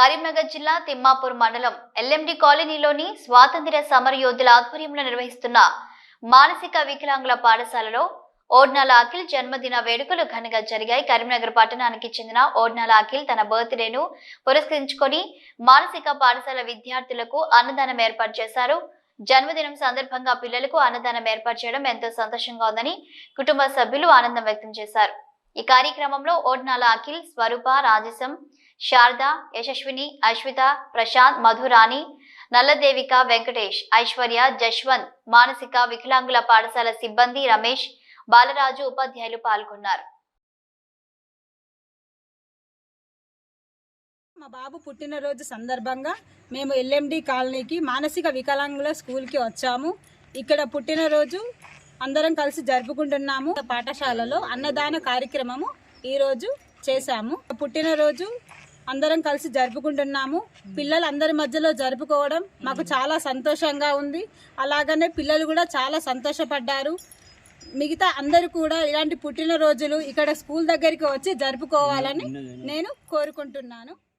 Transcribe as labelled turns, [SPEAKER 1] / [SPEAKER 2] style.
[SPEAKER 1] కరీంనగర్ జిల్లా తిమ్మాపూర్ మండలం ఎల్ఎండి కాలనీలోని స్వాతంత్ర్య సమర యోధుల ఆధ్వర్యంలో నిర్వహిస్తున్న మానసిక వికలాంగుల పాఠశాలలో ఓడ్నాల అఖిల్ జన్మదిన వేడుకలు ఘనంగా జరిగాయి. కరీంనగర్ పట్టణానికి చెందిన ఓడ్నాల అఖిల్ తన బర్త్డేను పురస్కరించుకొని మానసిక పాఠశాల విద్యార్థులకు అన్నదానం ఏర్పాటు చేశారు. జన్మదినం సందర్భంగా పిల్లలకు అన్నదానం ఏర్పాటు చేయడం ఎంతో సంతోషంగా ఉందని కుటుంబ సభ్యులు ఆనందం వ్యక్తం చేశారు. ఈ కార్యక్రమంలో ఓడ్నాల అఖిల్ స్వరూప రాజసం శారద యశస్విని అశ్విత ప్రశాంత్ మధురాణి నల్లదేవిక వెంకటేష్ ఐశ్వర్య జశ్వంత్ మానసిక వికలాంగుల పాఠశాల సిబ్బంది రమేష్ బాలరాజు ఉపాధ్యాయులు పాల్గొన్నారు.
[SPEAKER 2] మా బాబు పుట్టినరోజు సందర్భంగా మేము ఎల్ఎండి కాలనీకి మానసిక వికలాంగుల స్కూల్కి వచ్చాము. ఇక్కడ పుట్టినరోజు అందరం కలిసి జరుపుకుంటున్నాము. పాఠశాలలో అన్నదాన కార్యక్రమము ఈరోజు చేశాము. పుట్టినరోజు అందరం కలిసి జరుపుకుంటున్నాము. పిల్లలు అందరి మధ్యలో జరుపుకోవడం మాకు చాలా సంతోషంగా ఉంది. అలాగనే పిల్లలు కూడా చాలా సంతోషపడ్డారు. మిగతా అందరూ కూడా ఇలాంటి పుట్టినరోజులు ఇక్కడ స్కూల్ దగ్గరికి వచ్చి జరుపుకోవాలని నేను కోరుకుంటున్నాను.